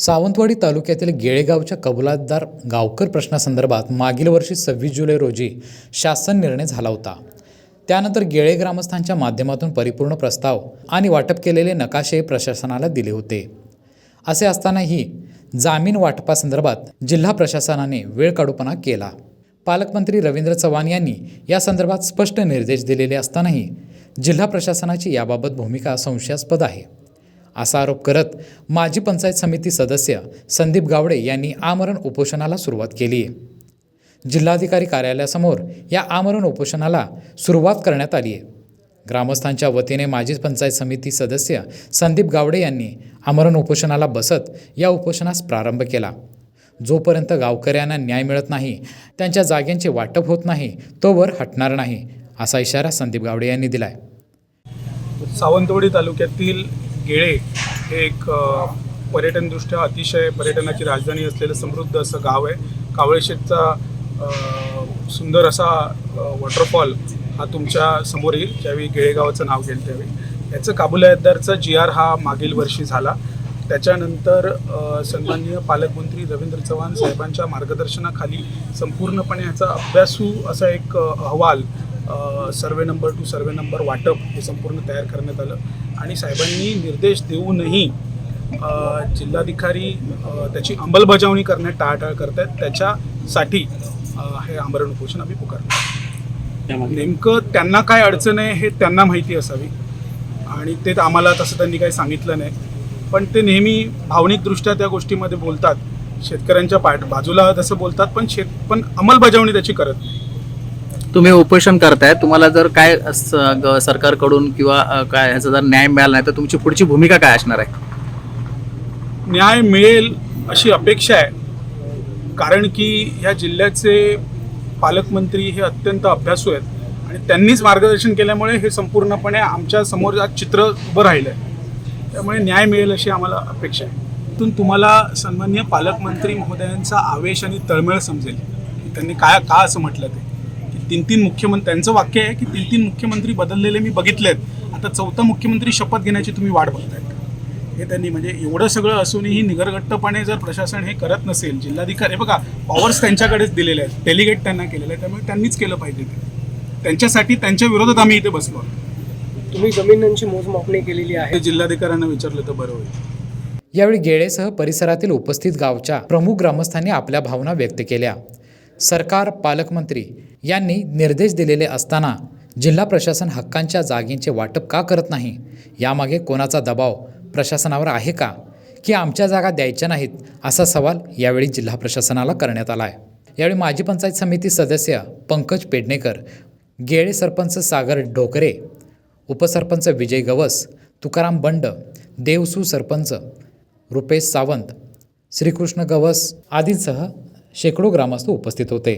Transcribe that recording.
सावंतवाडी तालुक्यातील गेळेगावच्या कबुलातदार गावकर प्रश्नासंदर्भात मागील वर्षी सव्वीस जुलै रोजी शासन निर्णय झाला होता. त्यानंतर गेळे ग्रामस्थांच्या माध्यमातून परिपूर्ण प्रस्ताव आणि वाटप केलेले नकाशे प्रशासनाला दिले होते. असे असतानाही जामीन वाटपासंदर्भात जिल्हा प्रशासनाने वेळ काढूपणा केला. पालकमंत्री रवींद्र चव्हाण यांनी या संदर्भात स्पष्ट निर्देश दिलेले असतानाही जिल्हा प्रशासनाची याबाबत भूमिका संशयास्पद आहे. असा आरोप करत माजी पंचायत समिती सदस्य संदीप गावडे यांनी आमरण उपोषणाला सुरुवात केली. जिल्हाधिकारी कार्यालयासमोर या आमरण उपोषणाला सुरुवात करण्यात आली. आहे ग्रामस्थांच्या वतीने माजी पंचायत समिती सदस्य संदीप गावडे यांनी आमरण उपोषणाला बसत या उपोषणास प्रारंभ केला. जोपर्यंत गावकऱ्यांना न्याय मिळत नाही त्यांच्या जाग्यांचे वाटप होत नाही तोवर हटणार नाही असा इशारा संदीप गावडे यांनी दिलाय. सावंतवाडी तालुक्यातील गेळे हे एक पर्यटनदृष्ट्या अतिशय पर्यटनाची राजधानी असलेलं समृद्ध असं गाव आहे. कावळेशेतचा सुंदर असा वॉटरफॉल हा तुमच्यासमोर येईल. ज्यावेळी गेळेगावाचं नाव घेईल त्यावेळी. याचं काबुलायतदारचा जी आर हा मागील वर्षी झाला. त्याच्यानंतर सन्माननीय पालकमंत्री रवींद्र चव्हाण साहेबांच्या मार्गदर्शनाखाली संपूर्णपणे याचा अभ्यासू असा एक अहवाल survey number two survey number वाटप हे संपूर्ण तयार करण्यात आलं. आणि साहेबांनी निर्देश देऊनही जिल्हाधिकारी त्याची अंमलबजावणी करण्यात टाळाटाळ करत आहेत त्याच्यासाठी हे आमरण उपोषण आम्ही पुकारलं नेमकं त्यांना काय अडचण आहे हे त्यांना माहिती असावी. आणि ते आम्हाला तसं त्यांनी काही सांगितलं नाही. पण ते नेहमी भावनिकदृष्ट्या त्या गोष्टीमध्ये बोलतात. शेतकऱ्यांच्या पाठ बाजूला तसं बोलतात पण शेत पण अंमलबजावणी त्याची करत नाही. तुम्ही उपोषण करताय तुम्हाला जर काय स- ग- सरकारकडून किंवा काय ह्याचा जर न्याय मिळाला नाही तर तुमची पुढची भूमिका काय असणार आहे? न्याय मिळेल अशी अपेक्षा आहे. कारण की ह्या जिल्ह्याचे पालकमंत्री हे अत्यंत अभ्यासू आहेत आणि त्यांनीच मार्गदर्शन केल्यामुळे हे संपूर्णपणे आमच्यासमोर आज चित्र उभं राहिलं आहे त्यामुळे न्याय मिळेल अशी आम्हाला अपेक्षा आहे. तिथून तुम्हाला सन्मान्य पालकमंत्री महोदयांचा आवेश आणि तळमळ समजेल. त्यांनी काय का असं म्हटलं ते? तीन तीन मुख्यमंत्री त्यांचं वाक्य आहे की तीन तीन मुख्यमंत्री बदललेले मी बघितलेत. आता चौथा मुख्यमंत्री शपथ घेण्याची तुम्ही वाट बघताय हे त्यांनी म्हणजे एवढं सगळं असूनही निगरगट्टपणे जर प्रशासन हे करत नसेल जिल्हाधिकारी बघा पॉवर्स त्यांच्याकडेच दिलेले आहेत. डेलिगेट त्यांना केलेलं आहे त्यामुळे त्यांनीच केलं पाहिजे ते. त्यांच्यासाठी त्यांच्या विरोधात आम्ही इथे बसलो आहोत. तुम्ही जमिनांची मोजमापणी केलेली आहे. हे जिल्हाधिकाऱ्यांना विचारलं तर बरं होईल. यावेळी गेळेसह परिसरातील उपस्थित गावच्या प्रमुख ग्रामस्थांनी आपल्या भावना व्यक्त केल्या. सरकार पालकमंत्री यांनी निर्देश दिलेले असताना जिल्हा प्रशासन हक्कांच्या जागेंचे वाटप का करत नाही? यामागे कोणाचा दबाव प्रशासनावर आहे का? की आमच्या जागा द्यायच्या नाहीत असा सवाल यावेळी जिल्हा प्रशासनाला करण्यात आला आहे यावेळी माजी पंचायत समिती सदस्य पंकज पेडणेकर गेळे सरपंच सागर ढोकरे उपसरपंच विजय गवस तुकाराम बंड देवसू सरपंच रुपेश सावंत श्रीकृष्ण गवस आदींसह शेकडो ग्रामस्थ उपस्थित होते.